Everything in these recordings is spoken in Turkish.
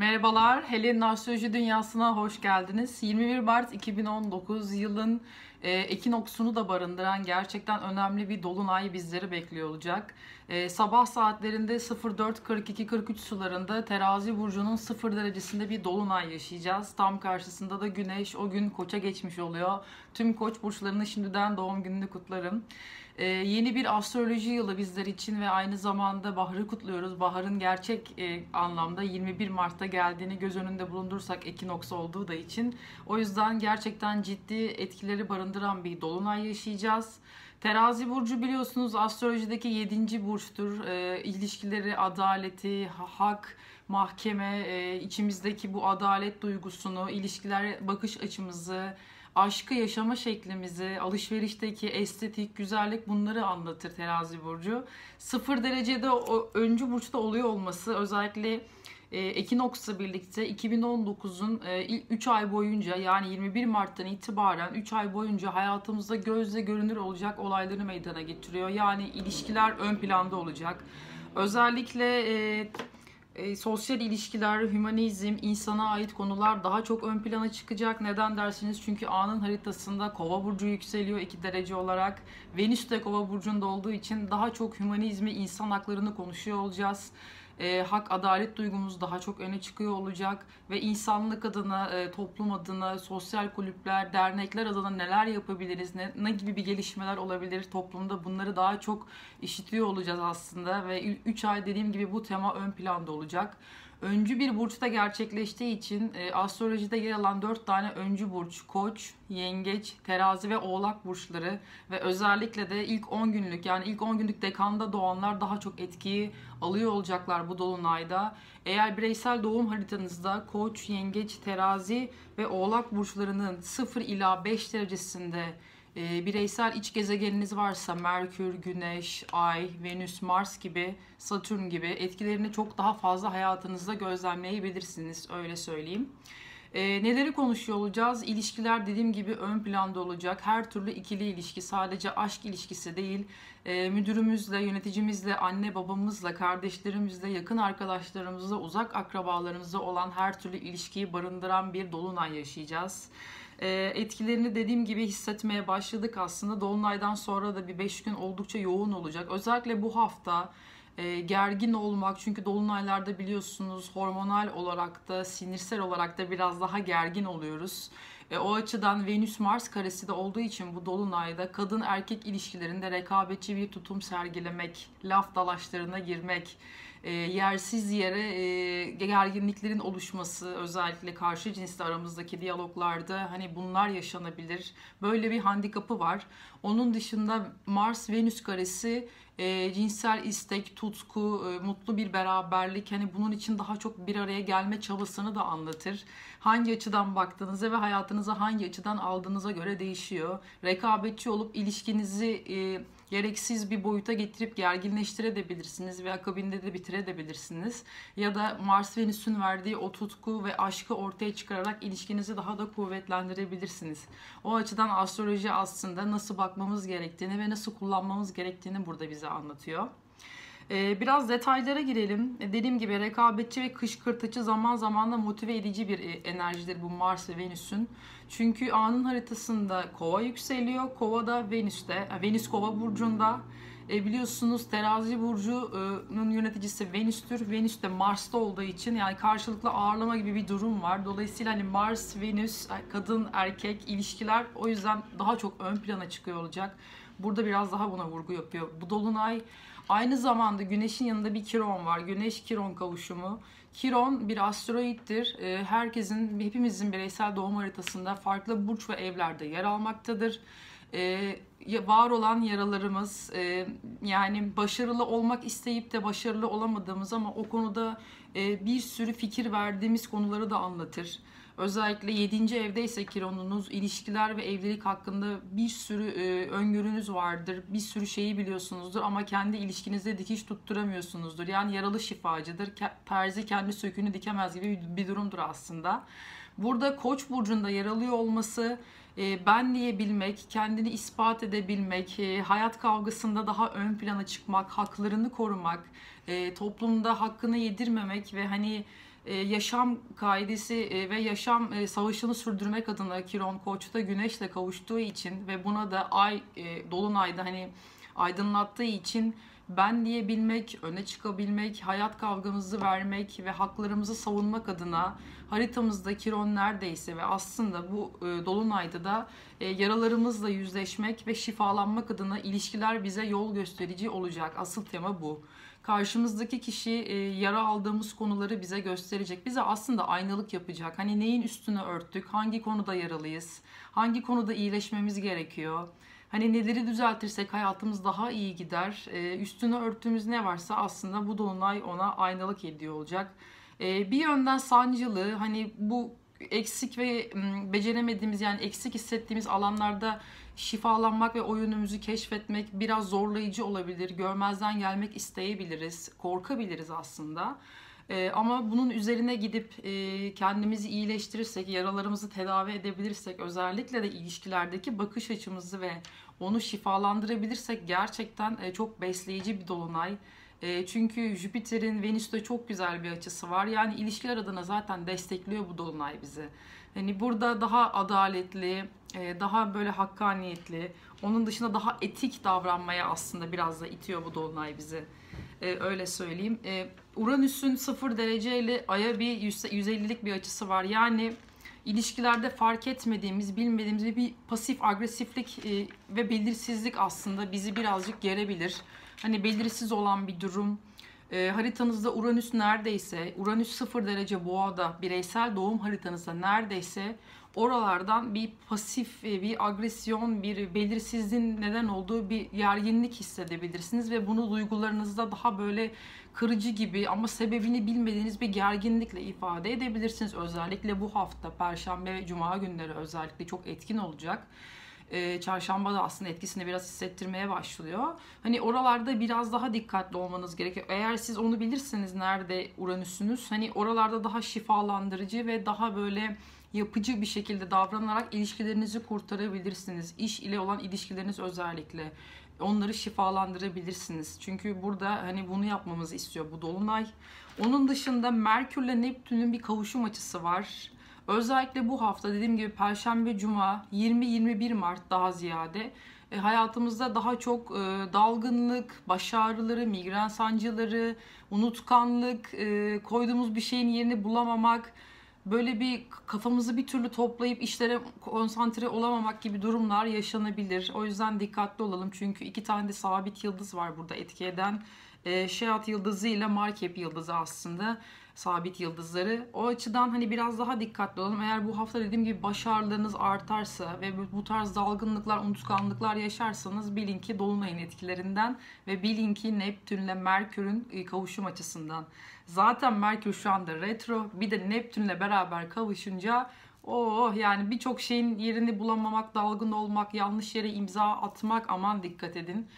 Merhabalar, Helen'in Astroloji Dünyası'na hoş geldiniz. 21 Mart 2019 yılın e, ekinoksunu da barındıran gerçekten önemli bir dolunay bizleri bekliyor olacak. E, sabah saatlerinde 04.42-43 sularında terazi burcunun 0 derecesinde bir dolunay yaşayacağız. Tam karşısında da güneş o gün koça geçmiş oluyor. Tüm koç burçlarının şimdiden doğum gününü kutlarım. Ee, yeni bir astroloji yılı bizler için ve aynı zamanda Bahar'ı kutluyoruz. Bahar'ın gerçek e, anlamda 21 Mart'ta geldiğini göz önünde bulundursak ekinoks olduğu da için. O yüzden gerçekten ciddi etkileri barındıran bir dolunay yaşayacağız. Terazi burcu biliyorsunuz astrolojideki 7. burçtur. E, ilişkileri, adaleti, hak, mahkeme, e, içimizdeki bu adalet duygusunu, ilişkiler bakış açımızı, aşkı yaşama şeklimizi, alışverişteki estetik, güzellik bunları anlatır terazi burcu. Sıfır derecede öncü burçta oluyor olması özellikle e, Ekinoks'la birlikte 2019'un e, ilk 3 ay boyunca yani 21 Mart'tan itibaren 3 ay boyunca hayatımızda gözle görünür olacak olayları meydana getiriyor. Yani ilişkiler ön planda olacak. Özellikle e, e, sosyal ilişkiler, hümanizm, insana ait konular daha çok ön plana çıkacak. Neden dersiniz? Çünkü A'nın haritasında Kova burcu yükseliyor 2 derece olarak. Venüs de Kova burcunda olduğu için daha çok hümanizmi, insan haklarını konuşuyor olacağız e, hak adalet duygumuz daha çok öne çıkıyor olacak ve insanlık adına, e, toplum adına, sosyal kulüpler, dernekler adına neler yapabiliriz, ne, ne gibi bir gelişmeler olabilir toplumda bunları daha çok işitiyor olacağız aslında ve 3 ay dediğim gibi bu tema ön planda olacak öncü bir burçta gerçekleştiği için e, astrolojide yer alan 4 tane öncü burç, koç, yengeç, terazi ve oğlak burçları ve özellikle de ilk 10 günlük yani ilk 10 günlük dekanda doğanlar daha çok etkiyi alıyor olacaklar bu dolunayda. Eğer bireysel doğum haritanızda koç, yengeç, terazi ve oğlak burçlarının 0 ila 5 derecesinde e, bireysel iç gezegeniniz varsa Merkür, Güneş, Ay, Venüs, Mars gibi, Satürn gibi etkilerini çok daha fazla hayatınızda gözlemleyebilirsiniz öyle söyleyeyim. E, neleri konuşuyor olacağız? İlişkiler dediğim gibi ön planda olacak. Her türlü ikili ilişki sadece aşk ilişkisi değil. E, müdürümüzle, yöneticimizle, anne babamızla, kardeşlerimizle, yakın arkadaşlarımızla, uzak akrabalarımızla olan her türlü ilişkiyi barındıran bir dolunay yaşayacağız. E, etkilerini dediğim gibi hissetmeye başladık aslında. Dolunaydan sonra da bir 5 gün oldukça yoğun olacak. Özellikle bu hafta e, gergin olmak çünkü dolunaylarda biliyorsunuz hormonal olarak da sinirsel olarak da biraz daha gergin oluyoruz. E, o açıdan Venüs Mars karesi de olduğu için bu dolunayda kadın erkek ilişkilerinde rekabetçi bir tutum sergilemek, laf dalaşlarına girmek, e, yersiz yere e, gerginliklerin oluşması özellikle karşı cinsle aramızdaki diyaloglarda hani bunlar yaşanabilir. Böyle bir handikapı var. Onun dışında Mars Venüs karesi e, cinsel istek, tutku, e, mutlu bir beraberlik hani bunun için daha çok bir araya gelme çabasını da anlatır. Hangi açıdan baktığınıza ve hayatınıza hangi açıdan aldığınıza göre değişiyor. Rekabetçi olup ilişkinizi e, gereksiz bir boyuta getirip gerginleştirebilirsiniz ve akabinde de bitirebilirsiniz. Ya da Mars Venüs'ün verdiği o tutku ve aşkı ortaya çıkararak ilişkinizi daha da kuvvetlendirebilirsiniz. O açıdan astroloji aslında nasıl bakmamız gerektiğini ve nasıl kullanmamız gerektiğini burada bize anlatıyor. Ee, biraz detaylara girelim. E, dediğim gibi rekabetçi ve kışkırtıcı zaman zaman da motive edici bir e, enerjidir bu Mars ve Venüs'ün. Çünkü A'nın haritasında kova yükseliyor. Kova da Venüs'te. E, Venüs kova burcunda. E, biliyorsunuz terazi burcunun yöneticisi Venüs'tür. Venüs de Mars'ta olduğu için yani karşılıklı ağırlama gibi bir durum var. Dolayısıyla hani Mars, Venüs, kadın, erkek ilişkiler o yüzden daha çok ön plana çıkıyor olacak. Burada biraz daha buna vurgu yapıyor. Bu dolunay Aynı zamanda Güneş'in yanında bir Kiron var. Güneş-Kiron kavuşumu. Kiron bir asteroittir. Ee, herkesin, hepimizin bireysel doğum haritasında farklı burç ve evlerde yer almaktadır. Ee, var olan yaralarımız, e, yani başarılı olmak isteyip de başarılı olamadığımız ama o konuda e, bir sürü fikir verdiğimiz konuları da anlatır. Özellikle 7. evdeyse Kiron'unuz ilişkiler ve evlilik hakkında bir sürü e, öngörünüz vardır. Bir sürü şeyi biliyorsunuzdur ama kendi ilişkinizde dikiş tutturamıyorsunuzdur. Yani yaralı şifacıdır. Terzi kendi sökünü dikemez gibi bir durumdur aslında. Burada Koç burcunda yer alıyor olması e, ben diyebilmek, kendini ispat edebilmek, e, hayat kavgasında daha ön plana çıkmak, haklarını korumak, e, toplumda hakkını yedirmemek ve hani yaşam kaidesi ve yaşam savaşını sürdürmek adına Kiron Koç'ta güneşle kavuştuğu için ve buna da ay dolunayda hani aydınlattığı için ben diyebilmek, öne çıkabilmek, hayat kavgamızı vermek ve haklarımızı savunmak adına haritamızda Kiron neredeyse ve aslında bu e, dolunayda da e, yaralarımızla yüzleşmek ve şifalanmak adına ilişkiler bize yol gösterici olacak. Asıl tema bu. Karşımızdaki kişi e, yara aldığımız konuları bize gösterecek. Bize aslında aynalık yapacak. Hani neyin üstüne örttük, hangi konuda yaralıyız, hangi konuda iyileşmemiz gerekiyor Hani neleri düzeltirsek hayatımız daha iyi gider. E, üstüne örttüğümüz ne varsa aslında bu dolunay ona aynalık ediyor olacak. E, bir yönden sancılı hani bu eksik ve beceremediğimiz yani eksik hissettiğimiz alanlarda şifalanmak ve o yönümüzü keşfetmek biraz zorlayıcı olabilir. Görmezden gelmek isteyebiliriz, korkabiliriz aslında. Ee, ama bunun üzerine gidip e, kendimizi iyileştirirsek, yaralarımızı tedavi edebilirsek, özellikle de ilişkilerdeki bakış açımızı ve onu şifalandırabilirsek gerçekten e, çok besleyici bir dolunay. E, çünkü Jüpiter'in Venüs'te çok güzel bir açısı var. Yani ilişkiler adına zaten destekliyor bu dolunay bizi. Hani burada daha adaletli, e, daha böyle hakkaniyetli, onun dışında daha etik davranmaya aslında biraz da itiyor bu dolunay bizi. E, öyle söyleyeyim. E, Uranüs'ün 0 dereceyle Ay'a bir 150'lik bir açısı var. Yani ilişkilerde fark etmediğimiz, bilmediğimiz bir pasif agresiflik e, ve belirsizlik aslında bizi birazcık gerebilir. Hani belirsiz olan bir durum. E, haritanızda Uranüs neredeyse, Uranüs 0 derece boğada bireysel doğum haritanızda neredeyse oralardan bir pasif, e, bir agresyon, bir belirsizliğin neden olduğu bir gerginlik hissedebilirsiniz ve bunu duygularınızda daha böyle kırıcı gibi ama sebebini bilmediğiniz bir gerginlikle ifade edebilirsiniz. Özellikle bu hafta Perşembe ve Cuma günleri özellikle çok etkin olacak. Ee, çarşamba da aslında etkisini biraz hissettirmeye başlıyor. Hani oralarda biraz daha dikkatli olmanız gerekiyor. Eğer siz onu bilirseniz nerede Uranüs'ünüz hani oralarda daha şifalandırıcı ve daha böyle yapıcı bir şekilde davranarak ilişkilerinizi kurtarabilirsiniz. İş ile olan ilişkileriniz özellikle onları şifalandırabilirsiniz. Çünkü burada hani bunu yapmamızı istiyor bu dolunay. Onun dışında Merkürle Neptün'ün bir kavuşum açısı var. Özellikle bu hafta dediğim gibi Perşembe, Cuma, 20-21 Mart daha ziyade e, hayatımızda daha çok e, dalgınlık, baş ağrıları, migren sancıları, unutkanlık, e, koyduğumuz bir şeyin yerini bulamamak, böyle bir kafamızı bir türlü toplayıp işlere konsantre olamamak gibi durumlar yaşanabilir. O yüzden dikkatli olalım çünkü iki tane de sabit yıldız var burada etki eden. E, Şeat yıldızı ile Markep yıldızı aslında sabit yıldızları. O açıdan hani biraz daha dikkatli olalım. Eğer bu hafta dediğim gibi başarılarınız artarsa ve bu tarz dalgınlıklar, unutkanlıklar yaşarsanız bilin ki Dolunay'ın etkilerinden ve bilin ki Neptünle Merkür'ün e, kavuşum açısından. Zaten Merkür şu anda retro. Bir de Neptün'le beraber kavuşunca oh yani birçok şeyin yerini bulamamak, dalgın olmak, yanlış yere imza atmak aman dikkat edin.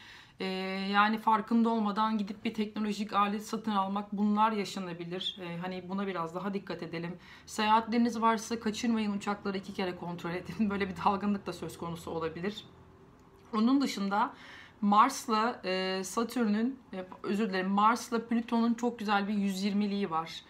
Ee, yani farkında olmadan gidip bir teknolojik alet satın almak bunlar yaşanabilir. Ee, hani buna biraz daha dikkat edelim. Seyahatleriniz varsa kaçırmayın uçakları iki kere kontrol edin. Böyle bir dalgınlık da söz konusu olabilir. Onun dışında Mars'la e, Satürn'ün e, özür dilerim Mars'la Plüton'un çok güzel bir 120'liği var.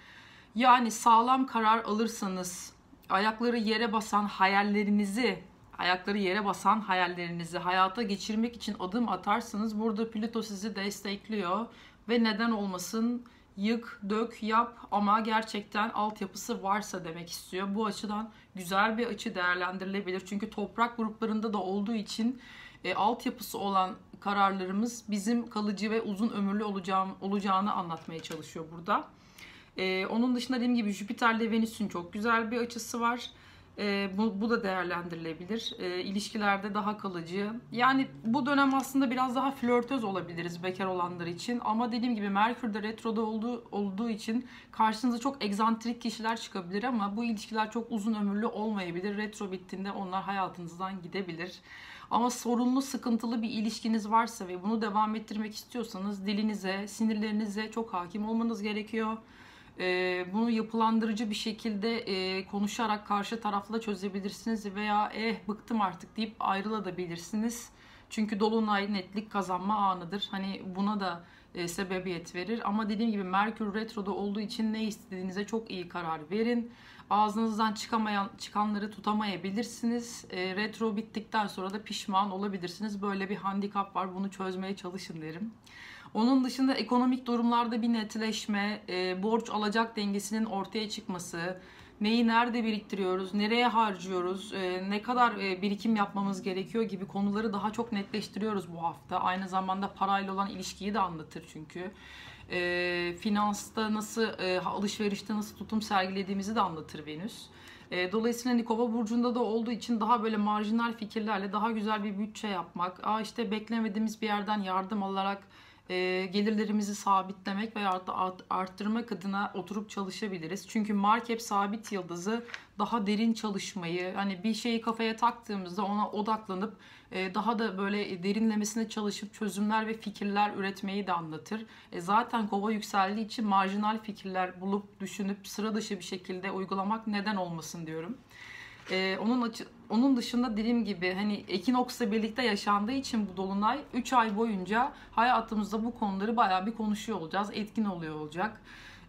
Yani sağlam karar alırsanız ayakları yere basan hayallerinizi ayakları yere basan hayallerinizi hayata geçirmek için adım atarsanız burada Plüto sizi destekliyor ve neden olmasın yık, dök, yap ama gerçekten altyapısı varsa demek istiyor. Bu açıdan güzel bir açı değerlendirilebilir. Çünkü toprak gruplarında da olduğu için e, altyapısı olan kararlarımız bizim kalıcı ve uzun ömürlü olacağım, olacağını anlatmaya çalışıyor burada. E, onun dışında dediğim gibi Jüpiter ile Venüs'ün çok güzel bir açısı var. E, bu, bu da değerlendirilebilir. E, ilişkilerde daha kalıcı. Yani bu dönem aslında biraz daha flörtöz olabiliriz bekar olanlar için. Ama dediğim gibi Merkür de retroda olduğu, olduğu için karşınıza çok egzantrik kişiler çıkabilir ama bu ilişkiler çok uzun ömürlü olmayabilir. Retro bittiğinde onlar hayatınızdan gidebilir. Ama sorunlu, sıkıntılı bir ilişkiniz varsa ve bunu devam ettirmek istiyorsanız dilinize, sinirlerinize çok hakim olmanız gerekiyor. E, bunu yapılandırıcı bir şekilde e, konuşarak karşı tarafla çözebilirsiniz veya eh bıktım artık deyip ayrılabilirsiniz. Çünkü dolunay netlik kazanma anıdır. Hani buna da e, sebebiyet verir. Ama dediğim gibi Merkür Retro'da olduğu için ne istediğinize çok iyi karar verin. Ağzınızdan çıkamayan çıkanları tutamayabilirsiniz. E, retro bittikten sonra da pişman olabilirsiniz. Böyle bir handikap var. Bunu çözmeye çalışın derim. Onun dışında ekonomik durumlarda bir netleşme, e, borç alacak dengesinin ortaya çıkması, neyi nerede biriktiriyoruz, nereye harcıyoruz, e, ne kadar e, birikim yapmamız gerekiyor gibi konuları daha çok netleştiriyoruz bu hafta. Aynı zamanda parayla olan ilişkiyi de anlatır çünkü. E, finansta nasıl, e, alışverişte nasıl tutum sergilediğimizi de anlatır Venüs. E, dolayısıyla hani Kova burcunda da olduğu için daha böyle marjinal fikirlerle daha güzel bir bütçe yapmak, aa işte beklemediğimiz bir yerden yardım alarak e, gelirlerimizi sabitlemek veya art, arttırmak adına oturup çalışabiliriz. Çünkü market sabit yıldızı daha derin çalışmayı, hani bir şeyi kafaya taktığımızda ona odaklanıp e, daha da böyle derinlemesine çalışıp çözümler ve fikirler üretmeyi de anlatır. E, zaten kova yükseldiği için marjinal fikirler bulup düşünüp sıra dışı bir şekilde uygulamak neden olmasın diyorum. Ee, onun açı, onun dışında dediğim gibi hani ekinoksla birlikte yaşandığı için bu dolunay 3 ay boyunca hayatımızda bu konuları bayağı bir konuşuyor olacağız. Etkin oluyor olacak.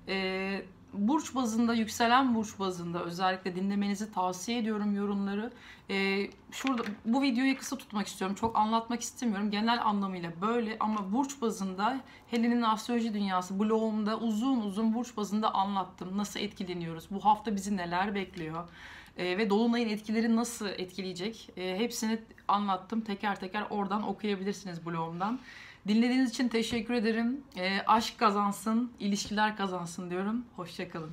Ee, burç bazında, yükselen burç bazında özellikle dinlemenizi tavsiye ediyorum yorumları. Ee, şurada bu videoyu kısa tutmak istiyorum. Çok anlatmak istemiyorum. Genel anlamıyla böyle ama burç bazında Helen'in astroloji dünyası blogumda uzun uzun burç bazında anlattım. Nasıl etkileniyoruz? Bu hafta bizi neler bekliyor? E, ve Dolunay'ın etkileri nasıl etkileyecek e, hepsini anlattım. Teker teker oradan okuyabilirsiniz blogumdan. Dinlediğiniz için teşekkür ederim. E, aşk kazansın, ilişkiler kazansın diyorum. Hoşçakalın.